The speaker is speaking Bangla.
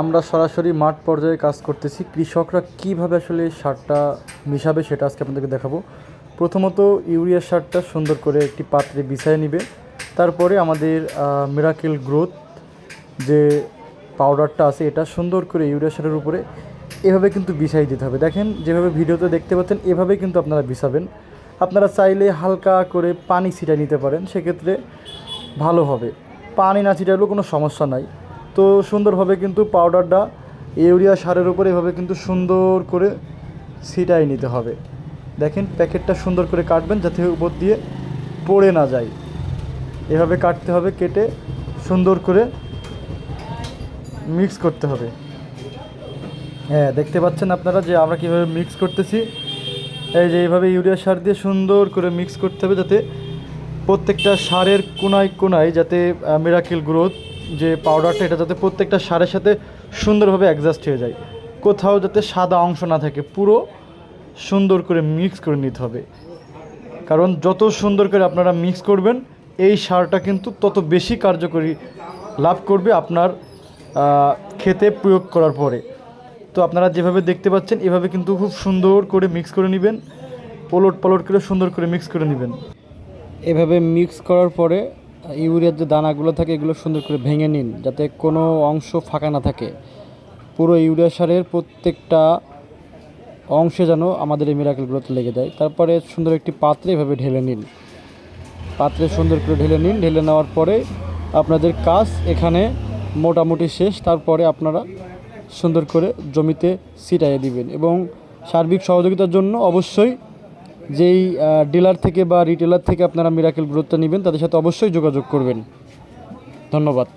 আমরা সরাসরি মাঠ পর্যায়ে কাজ করতেছি। কৃষকরা কীভাবে আসলে সারটা মিশাবে সেটা আজকে আপনাদেরকে দেখাবো। প্রথমত ইউরিয়া সারটা সুন্দর করে একটি পাত্রে বিছায় নিবে। তারপরে আমাদের মিরাকেল গ্রোথ যে পাউডারটা আছে, এটা সুন্দর করে ইউরিয়া সারের উপরে এভাবে কিন্তু বিছাই দিতে হবে। দেখেন, যেভাবে ভিডিওতে দেখতে পাচ্ছেন, এভাবে কিন্তু আপনারা বিছাবেন। আপনারা চাইলে হালকা করে পানি ছিটাই নিতে পারেন, সেক্ষেত্রে ভালো হবে। পানি না ছিটালেও কোনো সমস্যা নাই। তো সুন্দরভাবে কিন্তু পাউডারটা ইউরিয়া সারের উপরে এভাবে কিন্তু সুন্দর করে ছিটাই নিতে হবে। দেখেন প্যাকেটটা সুন্দর করে কাটবেন যাতে উপর দিয়ে পড়ে না যায়। এভাবে কাটতে হবে, কেটে সুন্দর করে মিক্স করতে হবে। হ্যাঁ দেখতে পাচ্ছেন আপনারা যে আমরা কীভাবে মিক্স করতেছি? এই যে এইভাবে ইউরিয়া সার দিয়ে সুন্দর করে মিক্স করতে হবে যাতে প্রত্যেকটা সারের কোনায় কোনায় যাতে মিরাকেল গ্রোথ যে পাউডারটা এটা যাতে প্রত্যেকটা সারের সাথে সুন্দরভাবে অ্যাডজাস্ট হয়ে যায়। কোথাও যাতে সাদা অংশ না থাকে, পুরো সুন্দর করে মিক্স করে নিতে হবে। কারণ যত সুন্দর করে আপনারা মিক্স করবেন, এই সারটা কিন্তু তত বেশি কার্যকরী লাভ করবে আপনার খেতে প্রয়োগ করার পরে। তো আপনারা যেভাবে দেখতে পাচ্ছেন, এভাবে কিন্তু খুব সুন্দর করে মিক্স করে নেবেন, পলট পলট করে সুন্দর করে মিক্স করে নেবেন। এভাবে মিক্স করার পরে ইউরিয়ার যে দানাগুলো থাকে, এগুলো সুন্দর করে ভেঙে নিন, যাতে কোনো অংশ ফাঁকা না থাকে। পুরো ইউরিয়া সারের প্রত্যেকটা অংশে যেন আমাদের এই মিরাকেলগুলোতে লেগে যায়। তারপরে সুন্দর একটি পাত্রে এভাবে ঢেলে নিন। পাত্রে সুন্দর করে ঢেলে নিন। ঢেলে নেওয়ার পরে আপনাদের কাজ এখানে মোটামুটি শেষ। তারপরে আপনারা সুন্দর করে জমিতে ছিটাইয়ে দিবেন এবং সার্বিক সহযোগিতার জন্য অবশ্যই যেই ডিলার থেকে বা রিটেলার থেকে আপনারা মিরাকেল গুরুত্ব নেবেন, তাদের সাথে অবশ্যই যোগাযোগ করবেন। ধন্যবাদ।